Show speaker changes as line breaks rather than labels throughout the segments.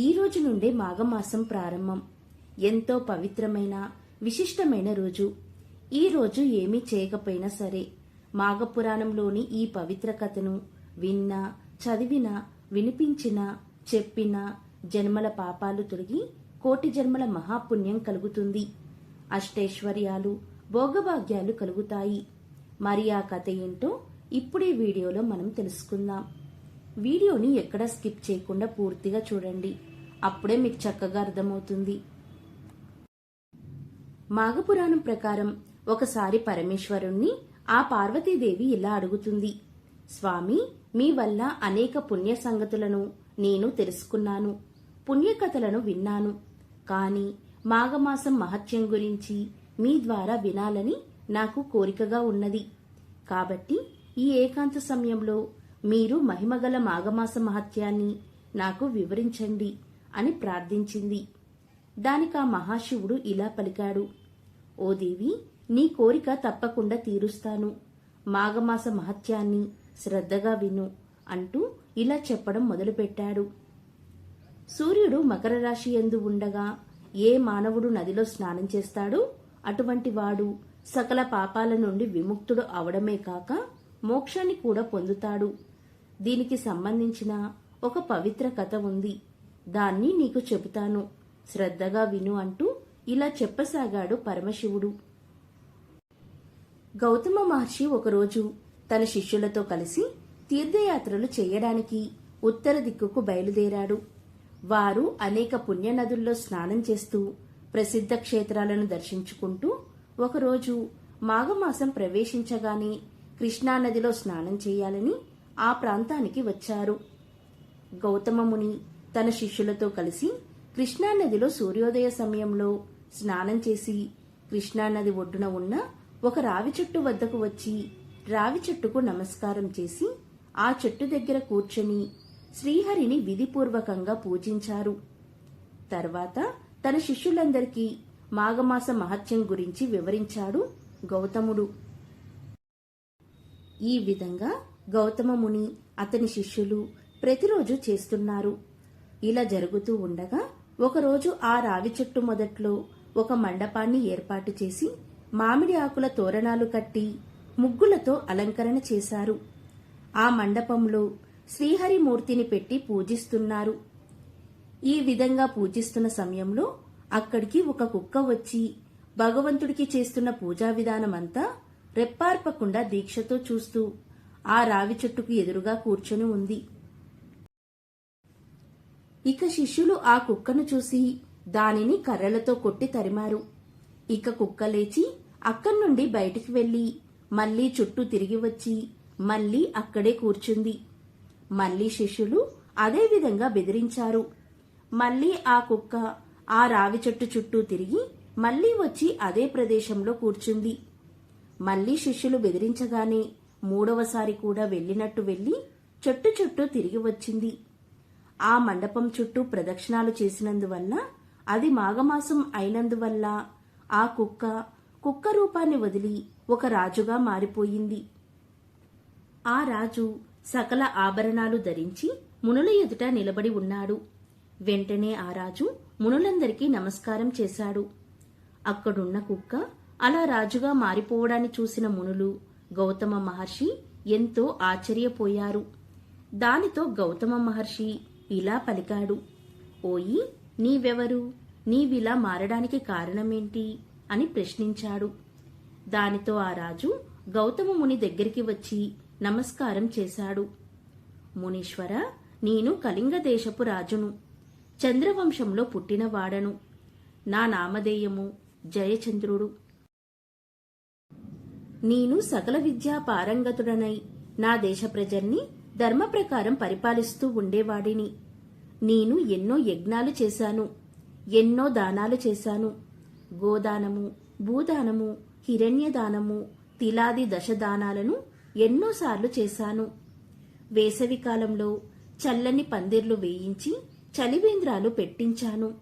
ఈ రోజు నుండే మాఘమాసం ప్రారంభం. ఎంతో పవిత్రమైన విశిష్టమైన రోజు. ఈ రోజు ఏమీ చేయకపోయినా సరే మాఘపురాణంలోని ఈ పవిత్ర కథను విన్నా చదివినా వినిపించినా చెప్పినా జన్మల పాపాలు తొలగి కోటి జన్మల మహాపుణ్యం కలుగుతుంది. అష్టైశ్వర్యాలు భోగభాగ్యాలు కలుగుతాయి. మరి ఆ కథ ఏంటో ఇప్పుడే వీడియోలో మనం తెలుసుకుందాం. వీడియోని ఎక్కడా స్కిప్ చేయకుండా పూర్తిగా చూడండి. అప్పుడే మీకు చక్కగా అర్థమవుతుంది. మాఘపురాణం ప్రకారం ఒకసారి పరమేశ్వరుణ్ణి ఆ పార్వతీదేవి ఇలా అడుగుతుంది. స్వామి మీ వల్ల అనేక పుణ్య సంగతులను నేను తెలుసుకున్నాను. పుణ్యకథలను విన్నాను. కాని మాఘమాసం మహత్యం గురించి మీ ద్వారా వినాలని నాకు కోరికగా ఉన్నది. కాబట్టి ఈ ఏకాంత సమయంలో మీరు మహిమగల మాఘమాస మహత్యాన్ని నాకు వివరించండి. అని ప్రార్థించింది. దానికి ఆ మహాశివుడు ఇలా పలికాడు. ఓ దేవి నీ కోరిక తప్పకుండా తీరుస్తాను. మాఘమాస మహత్యాన్ని శ్రద్ధగా విను అంటూ ఇలా చెప్పడం మొదలుపెట్టాడు. సూర్యుడు మకర రాశి ఎందు ఉండగా ఏ మానవుడు నదిలో స్నానం చేస్తాడో అటువంటి వాడు సకల పాపాల నుండి విముక్తుడు అవడమే కాక మోక్షాన్ని కూడా పొందుతాడు. దీనికి సంబంధించిన ఒక పవిత్ర కథ ఉంది. దాన్ని నీకు చెబుతాను. శ్రద్ధగా విను అంటూ ఇలా చెప్పసాగాడు పరమశివుడు. గౌతమ మహర్షి ఒకరోజు తన శిష్యులతో కలిసి తీర్థయాత్రలు చేయడానికి ఉత్తర దిక్కుకు బయలుదేరాడు. వారు అనేక పుణ్యనదుల్లో స్నానం చేస్తూ ప్రసిద్ధ క్షేత్రాలను దర్శించుకుంటూ ఒకరోజు మాఘమాసం ప్రవేశించగానే కృష్ణానదిలో స్నానం చేయాలని ఆ ప్రాంతానికి వచ్చారు. గౌతమముని తన శిష్యులతో కలిసి కృష్ణానదిలో సూర్యోదయ సమయంలో స్నానం చేసి కృష్ణానది ఒడ్డున ఉన్న ఒక రావి చెట్టు వద్దకు వచ్చి రావి చెట్టుకు నమస్కారం చేసి ఆ చెట్టు దగ్గర కూర్చొని శ్రీహరిని విధిపూర్వకంగా పూజించారు. తర్వాత తన శిష్యులందరికీ మాఘమాస మహత్యం గురించి వివరించాడు గౌతముడు. ఈ విధంగా గౌతమ ముని అతని శిష్యులు ప్రతిరోజు చేస్తున్నారు. ఇలా జరుగుతూ ఉండగా ఒకరోజు ఆ రావి చెట్టు మొదట్లో ఒక మండపాన్ని ఏర్పాటు చేసి మామిడి ఆకుల తోరణాలు కట్టి ముగ్గులతో అలంకరణ చేశారు. ఆ మండపంలో శ్రీహరిమూర్తిని పెట్టి పూజిస్తున్నారు. ఈ విధంగా పూజిస్తున్న సమయంలో అక్కడికి ఒక కుక్క వచ్చి భగవంతుడికి చేస్తున్న పూజా విధానమంతా రెప్పార్పకుండా దీక్షతో చూస్తూ ఆ రావి చెట్టుకు ఎదురుగా కూర్చొని ఉంది. ఇక శిష్యులు ఆ కుక్కను చూసి దానిని కర్రలతో కొట్టి తరిమారు. ఇక కుక్క లేచి అక్కడి నుండి బయటికి వెళ్ళి మళ్ళీ చుట్టూ తిరిగి వచ్చి మళ్ళీ అక్కడే కూర్చుంది. మళ్ళీ శిష్యులు అదే విధంగా బెదిరించారు. మళ్ళీ ఆ కుక్క ఆ రావి చెట్టు చుట్టూ తిరిగి మళ్ళీ వచ్చి అదే ప్రదేశంలో కూర్చుంది. మళ్ళీ శిష్యులు బెదిరించగానే మూడవసారి కూడా వెళ్ళినట్టు వెళ్ళి చెట్టు చుట్టూ తిరిగి వచ్చింది. ఆ మండపం చుట్టూ ప్రదక్షిణాలు చేసినందువల్ల అది మాఘమాసం అయినందువల్ల ఆ కుక్క కుక్క రూపాన్ని వదిలి ఒక రాజుగా మారిపోయింది. ఆ రాజు సకల ఆభరణాలు ధరించి మునుల ఎదుట నిలబడి ఉన్నాడు. వెంటనే ఆ రాజు మునులందరికీ నమస్కారం చేశాడు. అక్కడున్న కుక్క అలా రాజుగా మారిపోవడాన్ని చూసిన మునులు గౌతమ మహర్షి ఎంతో ఆశ్చర్యపోయారు. దానితో గౌతమ మహర్షి ఇలా పలికాడు. ఓయి నీవెవరు? నీవిలా మారడానికి కారణమేంటి? అని ప్రశ్నించాడు. దానితో ఆ రాజు గౌతమ ముని దగ్గరికి వచ్చి నమస్కారం చేశాడు. మునీశ్వర నేను కళింగ దేశపు రాజును. చంద్రవంశంలో పుట్టినవాడను. నా నామధేయము జయచంద్రుడు. నేను సకల విద్యా పారంగతుడనై నా దేశ ప్రజల్ని ధర్మ ప్రకారం పరిపాలిస్తూ ఉండేవాడిని. నేను ఎన్నో యజ్ఞాలు చేశాను. ఎన్నో దానాలు చేశాను. గోదానము భూదానము హిరణ్యదానము తిలాది దశదానాలను ఎన్నోసార్లు చేశాను. వేసవికాలంలో చల్లని పందిర్లు వేయించి చలివేంద్రాలు పెట్టించాను.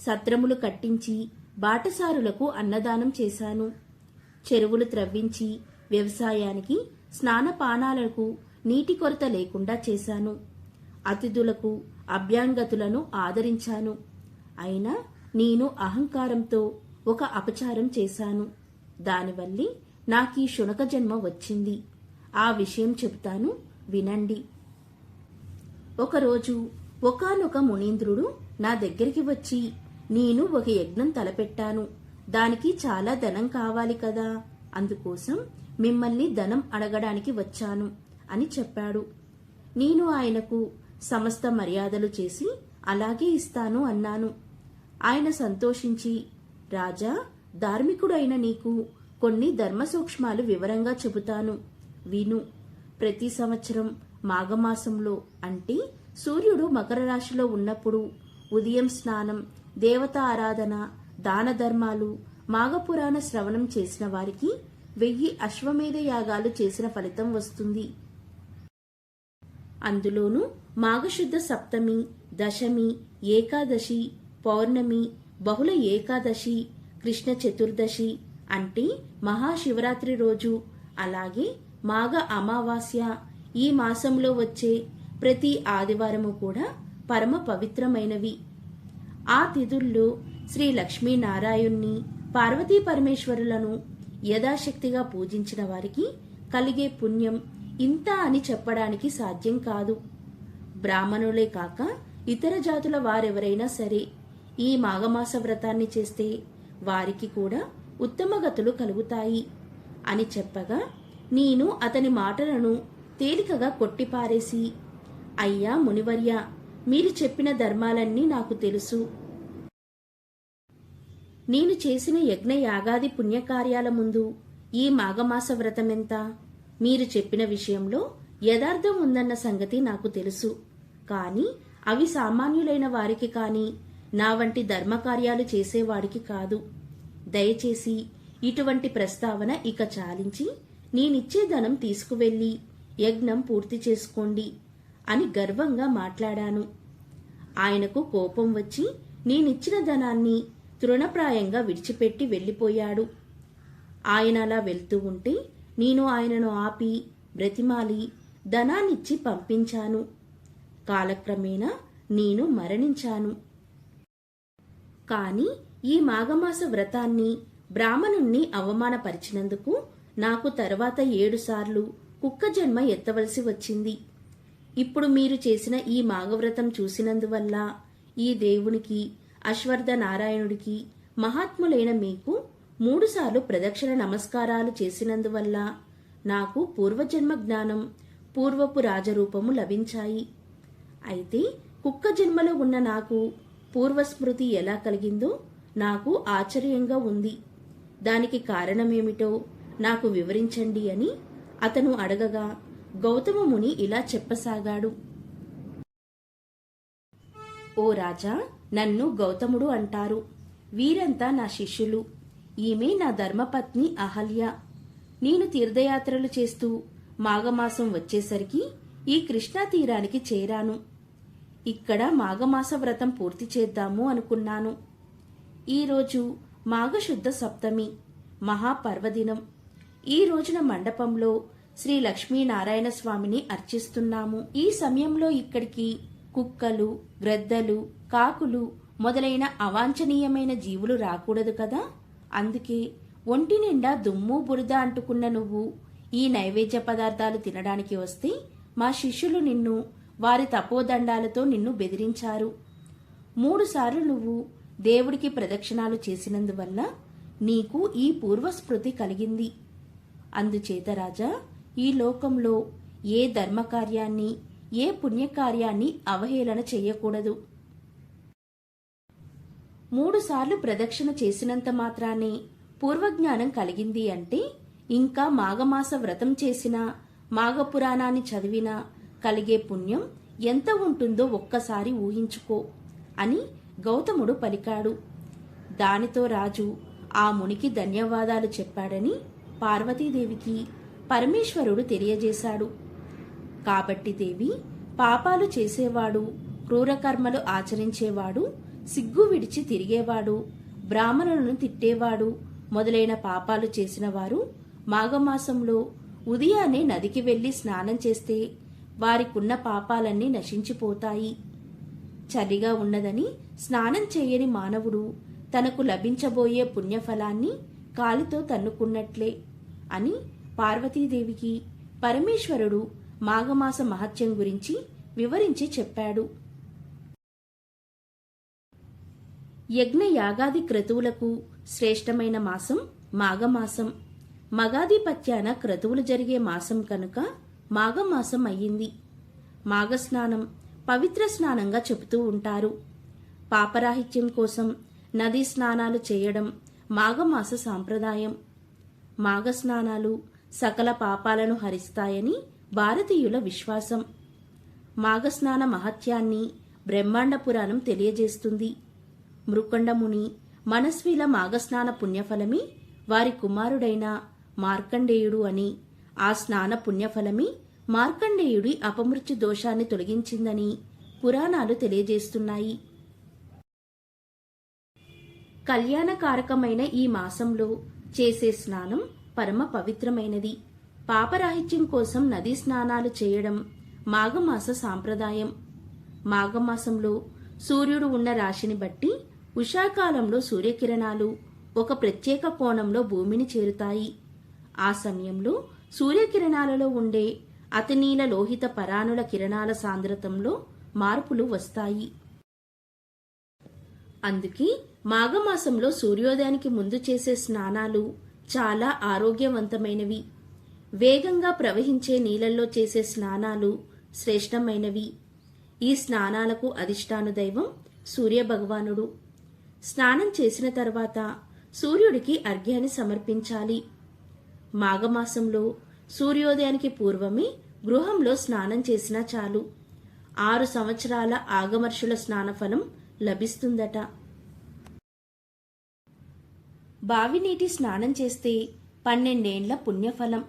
సత్రములు కట్టించి బాటసారులకు అన్నదానం చేశాను. చెరువులు త్రవ్వించి వ్యవసాయానికి స్నానపానాలకు నీటి కొరత లేకుండా చేశాను. అతిథులకు అభ్యాంగతులను ఆదరించాను. అయినా నేను అహంకారంతో ఒక అపచారం చేశాను. దానివల్లి నాకీ శునక జన్మ వచ్చింది. ఆ విషయం చెబుతాను వినండి. ఒకరోజు ఒకానొక మునీంద్రుడు నా దగ్గరికి వచ్చి నేను ఒక యజ్ఞం తలపెట్టాను. దానికి చాలా ధనం కావాలి కదా. అందుకోసం మిమ్మల్ని ధనం అడగడానికి వచ్చాను. అని చెప్పాడు. నేను ఆయనకు సమస్త మర్యాదలు చేసి అలాగే ఇస్తాను అన్నాను. ఆయన సంతోషించి రాజా ధార్మికుడైన నీకు కొన్ని ధర్మ సూక్ష్మాలు వివరంగా చెబుతాను. విను ప్రతి సంవత్సరం మాఘమాసంలో అంటే సూర్యుడు మకర రాశిలో ఉన్నప్పుడు ఉదయం స్నానం దేవత ఆరాధన దాన ధర్మాలు మాఘపురాణ శ్రవణం చేసిన వారికి వెయ్యి అశ్వమేధ యాగాలు చేసిన ఫలితం వస్తుంది. అందులోనూ మాఘశుద్ధ సప్తమి దశమి ఏకాదశి పౌర్ణమి బహుళ ఏకాదశి కృష్ణ చతుర్దశి అంటే మహాశివరాత్రి రోజు. అలాగే మాఘ అమావాస్య ఈ మాసంలో వచ్చే ప్రతి ఆదివారము కూడా పరమ పవిత్రమైనవి. ఆ తిథుల్లో శ్రీ లక్ష్మీనారాయణ్ణి పార్వతీ పరమేశ్వరులను యథాశక్తిగా పూజించిన వారికి కలిగే పుణ్యం ఇంత అని చెప్పడానికి సాధ్యం కాదు. బ్రాహ్మణులే కాక ఇతర జాతుల వారెవరైనా సరే ఈ మాఘమాస వ్రతాన్ని చేస్తే వారికి కూడా ఉత్తమ గతులు కలుగుతాయి. అని చెప్పగా నేను అతని మాటలను తేలికగా కొట్టిపారేసి అయ్యా మునివర్య మీరు చెప్పిన ధర్మాలన్నీ నాకు తెలుసు. నేను చేసిన యజ్ఞ యాగాది పుణ్యకార్యాల ముందు ఈ మాఘమాస వ్రతమెంత? మీరు చెప్పిన విషయంలో యథార్థం ఉందన్న సంగతి నాకు తెలుసు. కాని అవి సామాన్యులైన వారికి కాని నా వంటి ధర్మకార్యాలు చేసేవాడికి కాదు. దయచేసి ఇటువంటి ప్రస్తావన ఇక చాలించి నేనిచ్చే ధనం తీసుకువెళ్ళి యజ్ఞం పూర్తి చేసుకోండి అని గర్వంగా మాట్లాడాను. ఆయనకు కోపం వచ్చి నేనిచ్చిన ధనాన్ని తృణప్రాయంగా విడిచిపెట్టి వెళ్ళిపోయాడు. ఆయన అలా వెళ్తూ ఉంటే నేను ఆయనను ఆపి బ్రతిమాలి ధనాన్నిచ్చి పంపించాను. కాలక్రమేణా నేను మరణించాను. కాని ఈ మాఘమాస వ్రతాన్ని బ్రాహ్మణుణ్ణి అవమానపరిచినందుకు నాకు తర్వాత ఏడుసార్లు కుక్క జన్మ ఎత్తవలసి వచ్చింది. ఇప్పుడు మీరు చేసిన ఈ మాఘవ్రతం చూసినందువల్ల ఈ దేవునికి అశ్వర్థ నారాయణుడికి మహాత్ములైన మీకు మూడుసార్లు ప్రదక్షిణ నమస్కారాలు చేసినందువల్ల నాకు పూర్వజన్మ జ్ఞానం పూర్వపు రాజరూపము లభించాయి. అయితే కుక్క జన్మలో ఉన్న నాకు పూర్వస్మృతి ఎలా కలిగిందో నాకు ఆశ్చర్యంగా ఉంది. దానికి కారణమేమిటో నాకు వివరించండి అని అతను అడగగా గౌతమముని ఇలా చెప్పసాగాడు. ఓ రాజా నన్ను గౌతముడు అంటారు. వీరంతా నా శిష్యులు. ఈమె నా ధర్మపత్ని అహల్య. నేను తీర్థయాత్రలు చేస్తూ మాఘమాసం వచ్చేసరికి ఈ కృష్ణా తీరానికి చేరాను. ఇక్కడ మాఘమాస వ్రతం పూర్తి చేద్దాము అనుకున్నాను. ఈరోజు మాఘశుద్ధ సప్తమి మహాపర్వదినం. ఈ రోజున మండపంలో శ్రీ లక్ష్మీనారాయణ స్వామిని అర్చిస్తున్నాము. ఈ సమయంలో ఇక్కడికి కుక్కలు గ్రద్దలు కాకులు మొదలైన అవాంఛనీయమైన జీవులు రాకూడదు కదా? అందుకే ఒంటి నిండా దుమ్ము బురద అంటుకున్న నువ్వు ఈ నైవేద్య పదార్థాలు తినడానికి వస్తే మా శిష్యులు నిన్ను వారి తపోదండాలతో నిన్ను బెదిరించారు. మూడుసార్లు నువ్వు దేవుడికి ప్రదక్షిణాలు చేసినందువల్ల నీకు ఈ పూర్వస్మృతి కలిగింది. అందుచేత రాజా ఈ లోకంలో ఏ ధర్మకార్యాన్ని ఏ పుణ్యకార్యాన్ని అవహేళన చేయకూడదు. మూడుసార్లు ప్రదక్షిణ చేసినంత మాత్రానే పూర్వజ్ఞానం కలిగింది అంటే ఇంకా మాఘమాస వ్రతం చేసినా మాఘపురాణాన్ని చదివినా కలిగే పుణ్యం ఎంత ఉంటుందో ఒక్కసారి ఊహించుకో అని గౌతముడు పలికాడు. దానితో రాజు ఆ మునికి ధన్యవాదాలు చెప్పాడని పార్వతీదేవికి పరమేశ్వరుడు తెలియజేశాడు. కాబట్టి దేవి పాపాలు చేసేవాడు క్రూరకర్మలు ఆచరించేవాడు సిగ్గు విడిచి తిరిగేవాడు బ్రాహ్మణులను తిట్టేవాడు మొదలైన పాపాలు చేసినవారు మాఘమాసంలో ఉదయాన్నే నదికి వెళ్ళి స్నానం చేస్తే వారికున్న పాపాలన్నీ నశించిపోతాయి. చలిగా ఉన్నదని స్నానం చేయని మానవుడు తనకు లభించబోయే పుణ్యఫలాన్ని కాలితో తన్నుకున్నట్లే అని పార్వతీదేవికి పరమేశ్వరుడు మాఘమాస మహత్యం గురించి వివరించి చెప్పాడు. యజ్ఞ యాగాది క్రతువులకు శ్రేష్టమైన మాసం మాఘమాసం. మగాధిపత్యాన క్రతువులు జరిగే మాసం కనుక మాఘమాసం అయ్యింది. మాఘస్నానం పవిత్ర స్నానంగా చెబుతూ ఉంటారు. పాపరాహిత్యం కోసం నదీ స్నానాలు చేయడం మాఘమాస సాంప్రదాయం. మాఘస్నానాలు సకల పాపాలను హరిస్తాయని భారతీయుల విశ్వాసం. మాఘస్నాన మహత్యాన్ని బ్రహ్మాండ పురాణం తెలియజేస్తుంది. మృకండముని మనస్విల మాఘస్నాన పుణ్యఫలమి వారి కుమారుడైన మార్కండేయుడు అని. ఆ స్నాన పుణ్యఫలమి మార్కండేయుడి అపమృత్యు దోషాన్ని తొలగించిందని పురాణాలు తెలియజేస్తున్నాయి. కళ్యాణకారకమైన ఈ మాసంలో చేసే స్నానం పరమ పవిత్రమైనది. పాపరాహిత్యం కోసం నదీ స్నానాలు చేయడం మాఘమాస సాంప్రదాయం. మాఘమాసంలో సూర్యుడు ఉన్న రాశిని బట్టి ఉషాకాలంలో సూర్యకిరణాలు ఒక ప్రత్యేక కోణంలో భూమిని చేరుతాయి. ఆ సమయంలో సూర్యకిరణాలలో ఉండే అతినీల లోహిత పరాణుల కిరణాల సాంద్రతంలో మార్పులు వస్తాయి. అందుకే మాఘమాసంలో సూర్యోదయానికి ముందు చేసే స్నానాలు చాలా ఆరోగ్యవంతమైనవి. వేగంగా ప్రవహించే నీళ్ళల్లో చేసే స్నానాలు శ్రేష్టమైనవి. ఈ స్నానాలకు అధిష్టాన దైవం సూర్యభగవానుడు. స్నానం చేసిన తర్వాత సూర్యుడికి అర్ఘ్యాన్ని సమర్పించాలి. మాఘమాసంలో సూర్యోదయానికి పూర్వమే గృహంలో స్నానం చేసినా చాలు. ఆరు సంవత్సరాల ఆగమర్షుల స్నానఫలం లభిస్తుందట. బావినీటి స్నానం చేస్తే పన్నెండేండ్ల పుణ్యఫలం.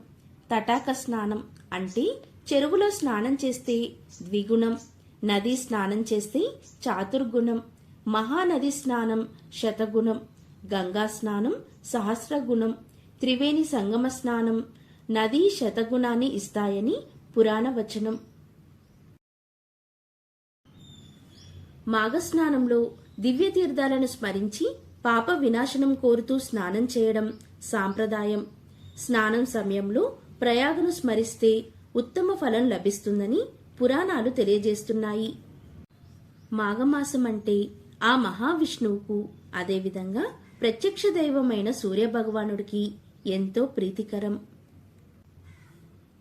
తటాక స్నానం అంటే చెరువులో స్నానం చేస్తే ద్విగుణం. నదీ స్నానం చేస్తే చాతుర్గుణం. మహానది స్నానం శతగుణం గంగా స్నానం సహస్రగుణం త్రివేణి సంగమ స్నానం నదీ శతగుణాన్ని ఇస్తాయని పురాణ వచనం. మాఘస్నానంలో దివ్య తీర్థాలను స్మరించి పాప వినాశనం కోరుతూ స్నానం చేయడం సాంప్రదాయం. స్నానం సమయంలో ప్రయాగను స్మరిస్తే ఉత్తమ ఫలం లభిస్తుందని పురాణాలు తెలియజేస్తున్నాయి. మాఘమాసం అంటే ఆ మహావిష్ణువుకు అదేవిధంగా ప్రత్యక్ష దైవమైన సూర్యభగవానుడికి ఎంతో ప్రీతికరం.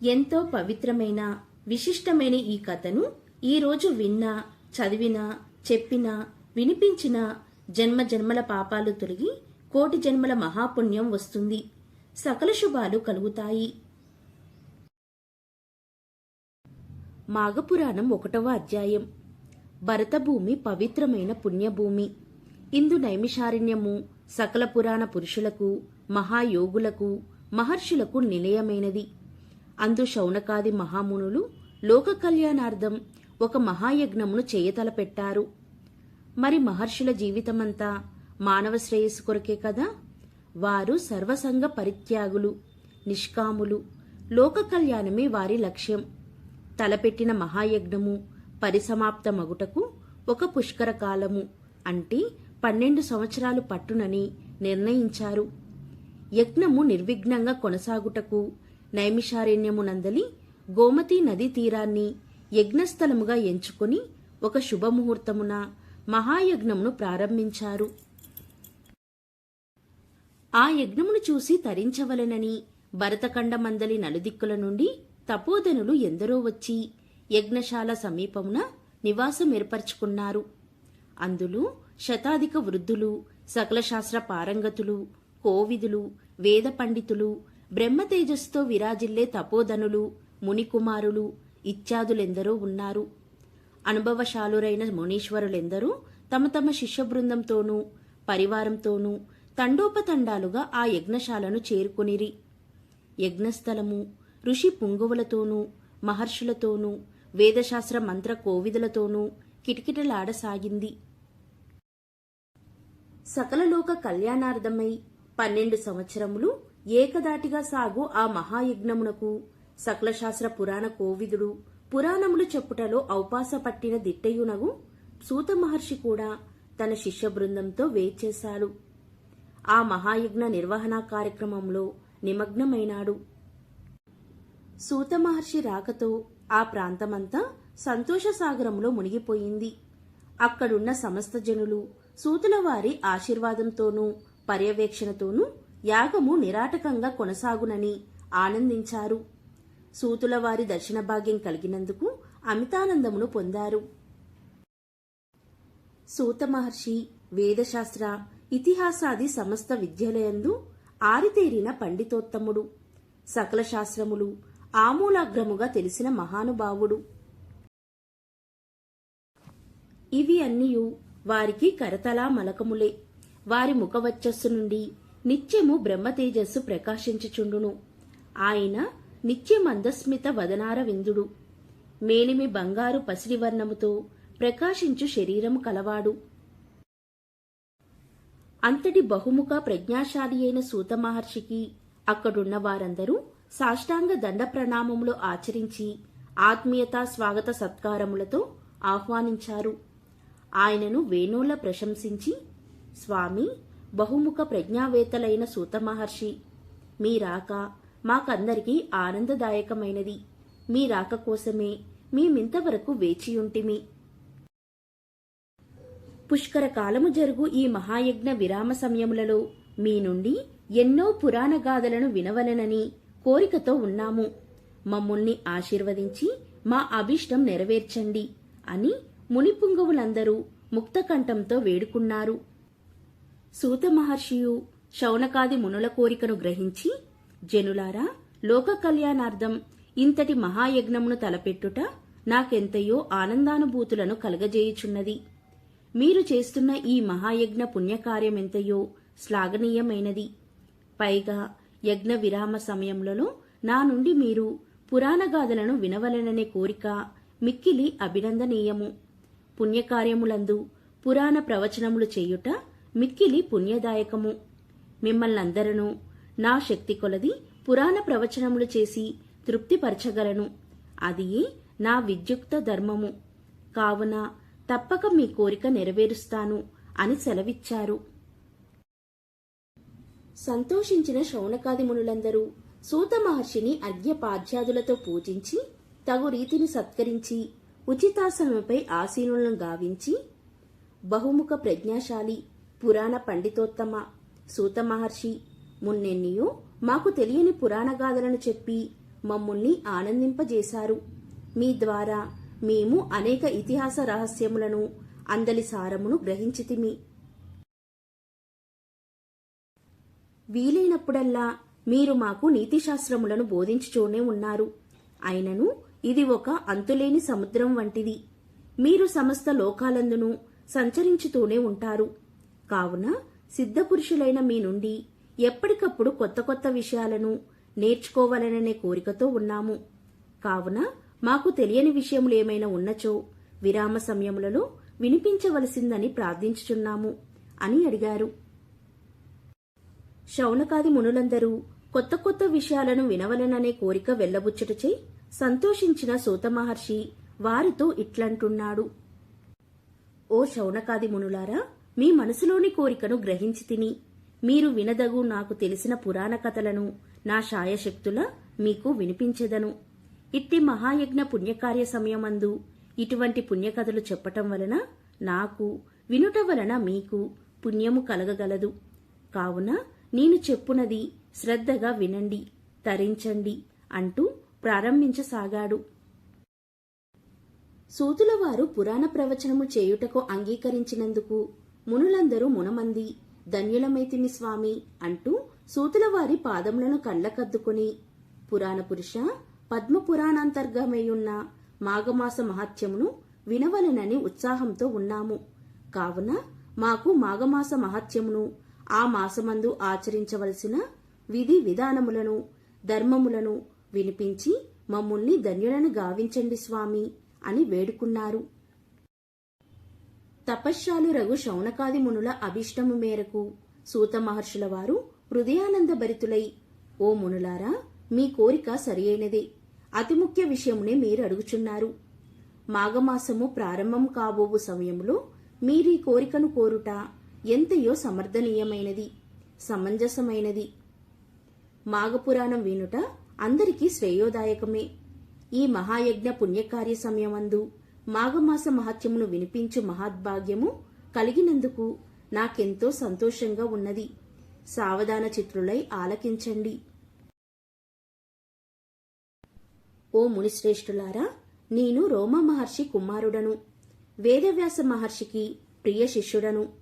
ఎంతో పవిత్రమైన విశిష్టమైన ఈ కథను ఈరోజు విన్నా చదివినా చెప్పినా వినిపించినా జన్మ జన్మల పాపాలు తొలగి కోటి జన్మల మహాపుణ్యం వస్తుంది. సకల శుభాలు కలుగుతాయి. మాఘపురాణం ఒకటవ అధ్యాయం. భరతభూమి పవిత్రమైన పుణ్యభూమి. ఇందు నైమిషారణ్యము సకల పురాణ పురుషులకు మహాయోగులకు మహర్షులకు నిలయమైనది. అందు శౌనకాది మహామునులు లోక కళ్యాణార్థం ఒక మహాయజ్ఞమును చేయతలపెట్టారు. మరి మహర్షుల జీవితమంతా మానవ శ్రేయస్సు కొరకే కదా? వారు సర్వసంగ పరిత్యాగులు నిష్కాములు లోక కళ్యాణమే వారి లక్ష్యం. తలపెట్టిన మహాయజ్ఞము పరిసమాప్తమగుటకు ఒక పుష్కర కాలము అంటే పన్నెండు సంవత్సరాలు పట్టునని నిర్ణయించారు. యజ్ఞము నిర్విఘ్నంగా కొనసాగుటకు నైమిషారణ్యమునందలి గోమతీ నదీ తీరాన్ని యజ్ఞస్థలముగా ఎంచుకొని ఒక శుభముహూర్తమున మహాయజ్ఞమును ప్రారంభించారు. ఆ యజ్ఞమును చూసి తరించవలెనని భరతఖండమందలి నలుదిక్కుల నుండి తపోధనులు ఎందరో వచ్చి యజ్ఞశాల సమీపమున నివాసం ఏర్పరచుకున్నారు. అందులో శతాధిక వృద్ధులు సకల శాస్త్ర పారంగతులు కోవిదులు వేద పండితులు బ్రహ్మతేజస్తో విరాజిల్లే తపోధనులు మునికుమారులు ఇత్యాదులెందరో ఉన్నారు. అనుభవశాలురైన మునీశ్వరులెందరూ తమ తమ శిష్య బృందంతోనూ పరివారంతోనూ తండోపతండాలుగా ఆ యజ్ఞశాలను చేరుకొనిరి. యజ్ఞస్థలము ఋషి పుంగవులతోనూ మహర్షులతోనూ వేదశాస్త్ర మంత్ర కోవిదులతోనూ కిటకిటలాడసాగింది. సకలలోక కళ్యాణార్థమై పన్నెండు సంవత్సరములు ఏకదాటిగా సాగు ఆ మహాయజ్ఞమునకు సకలశాస్త్ర పురాణ కోవిదుడు పురాణములు చెప్పుటలో ఔపాస పట్టిన దిట్టయునగు సూత మహర్షి కూడా తన శిష్య బృందంతో వేచేశాడు ఆ మహాయజ్ఞ నిర్వహణ కార్యక్రమంలో నిమగ్నమైనాడు. సూత మహర్షి రాకతో ఆ ప్రాంతమంతా సంతోష సాగరంలో మునిగిపోయింది. అక్కడున్న సమస్త జనులు సూతుల వారి ఆశీర్వాదంతోనూ పర్యవేక్షణతోనూ యాగము నిరాటకంగా కొనసాగునని ఆనందించారు. సూతుల వారి దర్శన భాగ్యం కలిగినందుకు అమితానందమును పొందారు. సూత మహర్షి వేదశాస్త్ర ఇతిహాసాది సమస్త విద్యలయందు ఆరితేరిన పండితోత్తముడు. సకల శాస్త్రములు ఆమూలాగ్రముగా తెలిసిన మహానుభావుడు. ఇవి అన్నియు వారికి కరతలా మలకములే. వారి ముఖవచ్చస్సు నుండి నిత్యము బ్రహ్మతేజస్సు ప్రకాశించుచుండును. ఆయన నిత్య మందస్మిత వదనార విందుడు. మేలిమి బంగారు పసిడి వర్ణముతో ప్రకాశించు శరీరము కలవాడు. అంతటి బహుముఖ ప్రజ్ఞాశాలి అయిన సూత మహర్షికి అక్కడున్న వారందరూ సాష్టాంగ దండ ప్రణామములు ఆచరించి ఆత్మీయత స్వాగత సత్కారములతో ఆహ్వానించారు. ఆయనను వేణువుల ప్రశంసించి స్వామి బహుముఖ ప్రజ్ఞావేత్తలైన సూత మహర్షి మీ రాక మాకందరికీ ఆనందదాయకమైనది. మీ రాక కోసమే మేమింతవరకు వేచియుంటిమి. పుష్కర కాలము జరుగు ఈ మహాయజ్ఞ విరామ సమయములలో మీ నుండి ఎన్నో పురాణ గాథలను వినవలెనని కోరికతో ఉన్నాము. మమ్ముల్ని ఆశీర్వదించి మా అభిష్టం నెరవేర్చండి అని మునిపుంగవులందరూ ముక్తకంఠంతో వేడుకున్నారు. సూత మహర్షియు శౌనకాది మునుల కోరికను గ్రహించి జనులారా లోక కళ్యాణార్థం ఇంతటి మహాయజ్ఞమును తలపెట్టుట నాకెంతయో ఆనందానుభూతులను కలగజేయుచున్నది. మీరు చేస్తున్న ఈ మహాయజ్ఞ పుణ్యకార్యమెంతయో శ్లాఘనీయమైనది. పైగా యజ్ఞ విరామ సమయంలోనూ నా నుండి మీరు పురాణగాథలను వినవలననే కోరిక మిక్కిలి అభినందనీయము. పుణ్యకార్యములందు పురాణ ప్రవచనములు చేయుట మిక్కిలి పుణ్యదాయకము. మిమ్మల్నందరను నా శక్తి కొలది పురాణ ప్రవచనములు చేసి తృప్తిపరచగలను. అది నా విద్యుక్త ధర్మము. కావున తప్పక మీ కోరిక నెరవేరుస్తాను అని సెలవిచ్చారు. సంతోషించిన శౌనకాది మునులందరూ సూత మహర్షిని అర్ఘ్యపాధ్యాదులతో పూజించి తగు రీతిని సత్కరించి ఉచితాసనముపై ఆసీనులను గావించి బహుముఖ ప్రజ్ఞాశాలి పురాణ పండితోత్తమ సూత మహర్షి మున్నెన్నియో మాకు తెలియని పురాణగాథలను చెప్పి మమ్ముల్ని ఆనందింపజేశారు. మీ ద్వారా మేము అనేక ఇతిహాస రహస్యములను అందలి సారమును గ్రహించితిమి. వీలైనప్పుడల్లా మీరు మాకు నీతిశాస్త్రములను బోధించుచూనే ఉన్నారు. అయినను ఇది ఒక అంతులేని సముద్రం వంటిది. మీరు సమస్త లోకాలందును సంచరించుతూనే ఉంటారు. కావున సిద్ధపురుషులైన మీ నుండి ఎప్పటికప్పుడు కొత్త కొత్త విషయాలను నేర్చుకోవాలననే కోరికతో ఉన్నాము. కావున మాకు తెలియని విషయములు ఏమైనా ఉన్నచో విరామ సమయములలో వినిపించవలసిందని ప్రార్థించుచున్నాము అని అడిగారు. శౌనకాది మునులందరూ కొత్త కొత్త విషయాలను వినవలననే కోరిక వెళ్ళబుచ్చుటచే సంతోషించిన సూతమహర్షి వారితో ఇట్లంటున్నాడు. ఓ శౌనకాది మునులారా మీ మనసులోని కోరికను గ్రహించి తిని మీరు వినదగు నాకు తెలిసిన పురాణ కథలను నా శాయశక్తుల మీకు వినిపించెదను. ఇట్టి మహాయజ్ఞ పుణ్యకార్య సమయమందు ఇటువంటి పుణ్యకథలు చెప్పటం వలన నాకు వినుట వలన మీకు పుణ్యము కలగగలదు. కావున నేను చెప్పునది శ్రద్ధగా వినండి తరించండి అంటూ ప్రారంభించసాగాడు. సూతులవారు పురాణ ప్రవచనము చేయుటకు అంగీకరించినందుకు మునులందరూ మునమంది ధన్యులమైతిమి స్వామి అంటూ సూతులవారి పాదములను కళ్ళకద్దుకుని పురాణ పురుష పద్మ మాఘమాస మహత్యమును వినవలెనని ఉత్సాహంతో ఉన్నాము. కావున మాకు మాఘమాస మహత్యమును ఆ మాసమందు ఆచరించవలసిన విధి విధానములను ధర్మములను వినిపించి మమ్ముల్ని ధన్యులను గావించండి స్వామి అని వేడుకున్నారు. తపశ్శాలు రఘు శౌనకాది మునుల అభిష్టము మేరకు సూత మహర్షుల వారు హృదయానంద భరితులై ఓ మునులారా మీ కోరిక సరియైనదే. అతి ముఖ్య విషయమునే మీరు అడుగుచున్నారు. మాఘమాసము ప్రారంభం కాబోవు సమయంలో మీరీ కోరికను కోరుట ఎంతయో సమర్థనీయమైనది సమంజసమైనది. మాఘపురాణం వినుట అందరికీ శ్రేయోదాయకమే. ఈ మహాయజ్ఞ పుణ్యకార్య సమయమందు మాఘమాస మహత్యమును వినిపించు మహాద్భాగ్యము కలిగినందుకు నాకెంతో సంతోషంగా ఉన్నది. సావధాన చిత్రులై ఆలకించండి. ఓ మునిశ్రేష్ఠులారా నేను రోమ మహర్షి కుమారుడను. వేదవ్యాస మహర్షికి ప్రియ శిష్యుడను.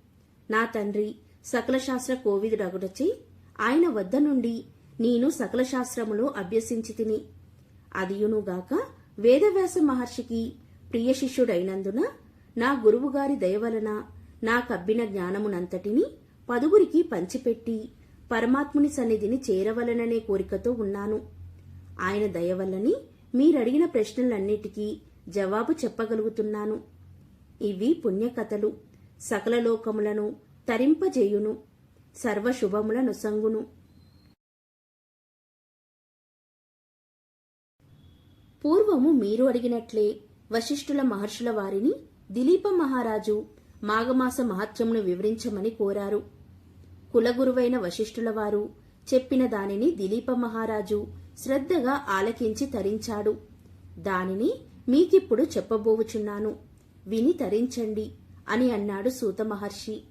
నా తండ్రి సకల శాస్త్ర కోవిదుడగుడచి ఆయన వద్ద నుండి నేను సకల శాస్త్రములు అభ్యసించి తిని. అదియునుగాక వేదవ్యాస మహర్షికి ప్రియ శిష్యుడైనందున నా గురువుగారి దయవలన నా నాకబ్బిన జ్ఞానమునంతటిని పదుగురికి పంచిపెట్టి పరమాత్ముని సన్నిధిని చేరవలననే కోరికతో ఉన్నాను. ఆయన దయ వల్లని మీరడిగిన ప్రశ్నలన్నిటికీ జవాబు చెప్పగలుగుతున్నాను. ఇవి పుణ్యకథలు. సకల లోకములను తరింపజేయును సర్వశుభములను సంగును. పూర్వము మీరు అడిగినట్లే వశిష్ఠుల మహర్షుల వారిని దిలీప మహారాజు మాఘమాస మహత్యమును వివరించమని కోరారు. కులగురువైన వశిష్ఠుల వారు చెప్పిన దానిని దిలీప మహారాజు శ్రద్ధగా ఆలకించి తరించాడు. దానిని మీకిప్పుడు చెప్పబోవుచున్నాను. విని తరించండి. అని అన్నాడు సూత మహర్షి.